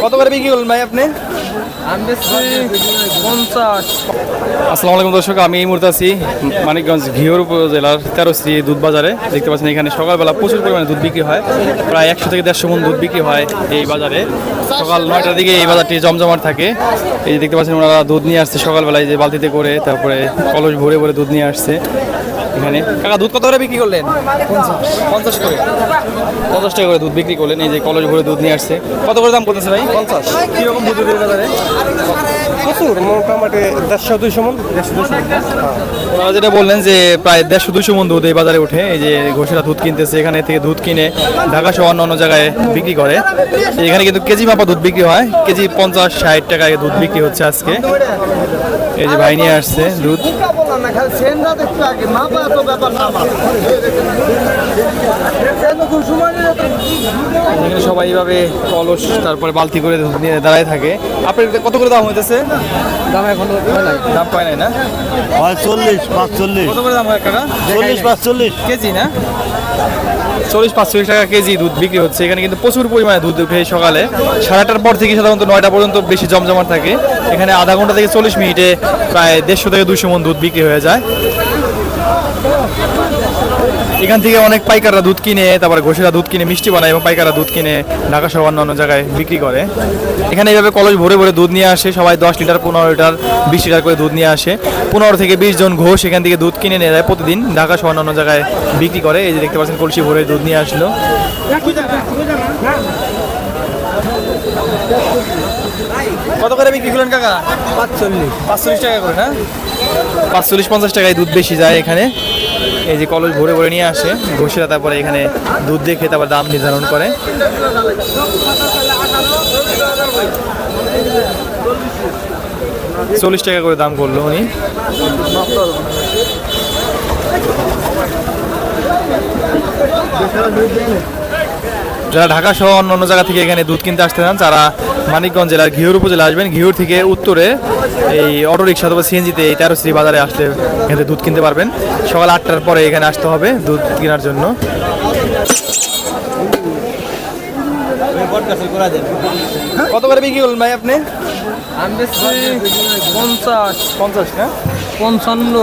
করে বিক্রি করলেন ভাই আপনি? আমি পঞ্চাশ। আসসালামু আলাইকুম দর্শক আমি এই মুহূর্তে আছি মানিকগঞ্জ ঘিওর উপজেলার তেরোশ্রী দুধ বাজারে দেখতে পাচ্ছেন এখানে সকালবেলা প্রচুর পরিমাণে দুধ বিক্রি হয়। প্রায় একশো থেকে দেড়শো মন দুধ বিক্রি হয় এই বাজারে। সকাল নয়টার দিকে এই বাজারটি জমজমাট থাকে। এই দেখতে পাচ্ছেন ওনারা দুধ নিয়ে আসছে সকালবেলায় যে বালতিতে করে তারপরে কলস ভরে ভরে দুধ নিয়ে আসছে। এখানে। কাকা দুধ কত করে বিক্রি করলেন? পঞ্চাশ করে। পঞ্চাশ টাকা করে দুধ বিক্রি করলেন। এই যে কলেজ ভরে দুধ নিয়ে আসছে। কত করে দাম করতেছে ভাই? পঞ্চাশ। কীরকম দুধ বাজারে প্রচুর, মোটামুটি দেড়শো, দুইশো মন ওনারা যেটা বললেন যে প্রায় দেড়শো দুশো মন দুধ এই বাজারে ওঠে। এই যে ঘোষেরা দুধ কিনতেছে, এখানে থেকে দুধ কিনে ঢাকা সহ অন্য অন্য জায়গায় বিক্রি করে। এখানে কিন্তু কেজি মাপা দুধ বিক্রি হয়। কেজি পঞ্চাশ, ষাট টাকায় দুধ বিক্রি হচ্ছে আজকে। এই যে ভাই নিয়ে আসছে দুধ। সবাই এইভাবে কলস তারপরে বালতি করে দুধ নিয়ে দাঁড়ায় থাকে। আপনার কত করে দাম হইতেছে? দাম এখন দাম পায় নাই না? হয় চল্লিশ পাঁচচল্লিশ। কত করে দাম হয় কাকা চল্লিশ পাঁচচল্লিশ। কেজি না? চল্লিশ পাঁচচল্লিশ টাকা কেজি দুধ বিক্রি হচ্ছে। এখানে কিন্তু প্রচুর পরিমাণে দুধ উঠে সকালে। সাড়ে আটটার পর থেকে সাধারণত নয়টা পর্যন্ত বেশি জমজমাট থাকে। এখানে আধা ঘণ্টা থেকে চল্লিশ মিনিটে প্রায় দেড়শো থেকে দুশো মন দুধ বিক্রি হয়ে যায়। এখান থেকে অনেক পাইকাররা দুধ কিনে তারপরে ঘোষেরা দুধ কিনে মিষ্টি বানায় এবং পাইকাররা দুধ কিনে ঢাকা সহ অন্য অন্য জায়গায় বিক্রি করে। এখানে এইভাবে কলেজ ভরে ভরে দুধ নিয়ে আসে সবাই দশ লিটার পনেরো লিটার বিশ লিটার করে দুধ নিয়ে আসে। পনেরো থেকে বিশ জন ঘোষ এখান থেকে দুধ কিনে নিয়ে যায় প্রতিদিন ঢাকা সহ অন্য অন্য জায়গায় বিক্রি করে। এই যে দেখতে পাচ্ছেন কলসি ভরে দুধ নিয়ে আসলো। কত করে বিক্রি করলেন কাকা? পাঁচচল্লিশ। পাঁচচল্লিশ টাকা করে না? পাঁচচল্লিশ পঞ্চাশ টাকায় দুধ বেশি যায় এখানে। এই যে কলস ভরে ভরে নিয়ে আসে। ঘষেরা তারপরে এখানে দুধ দেখে তারপর দাম নির্ধারণ করে। চল্লিশ টাকা করে দাম করল উনি। যারা ঢাকা সহ অন্য অন্য জায়গা থেকে এখানে দুধ কিনতে আসতে চান, তারা মানিকগঞ্জ জেলার ঘিওর উপজেলা আসবেন। ঘিওর থেকে উত্তরে এই অটো রিক্সা অথবা সিএনজিতে এই তেরো শ্রী বাজারে আসলে এখানে দুধ কিনতে পারবেন। সকাল আটটার পরে এখানে আসতে হবে দুধ কেনার জন্য। কত করে বিক্রি করলেন ভাই আপনি? পঞ্চাশ। পঞ্চাশ না? পঞ্চান্ন।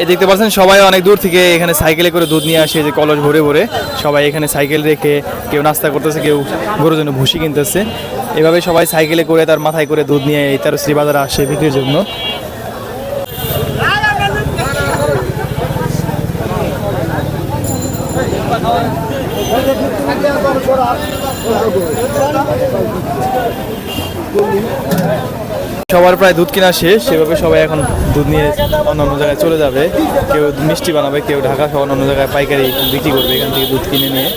এই দেখতে পাচ্ছেন, সবাই অনেক দূর থেকে এখানে সাইকেলে করে দুধ নিয়ে আসে যে কলস ভরে ভরে। সবাই এখানে সাইকেল রেখে কেউ নাস্তা করতেছে, কেউ গরুর জন্য ভুসি কিনতেছে। এভাবে সবাই সাইকেলে করে তার মাথায় করে দুধ নিয়ে এই তার শ্রী বাজারে আসে বিক্রির জন্য। সবার প্রায় দুধ কেনা শেষ, সেভাবে সবাই এখন দুধ নিয়ে অন্য অন্য জায়গায় চলে যাবে। কেউ মিষ্টি বানাবে, কেউ ঢাকা সহ অন্য জায়গায় পাইকারি বিক্রি করবে, এখান থেকে দুধ কিনে নিয়ে।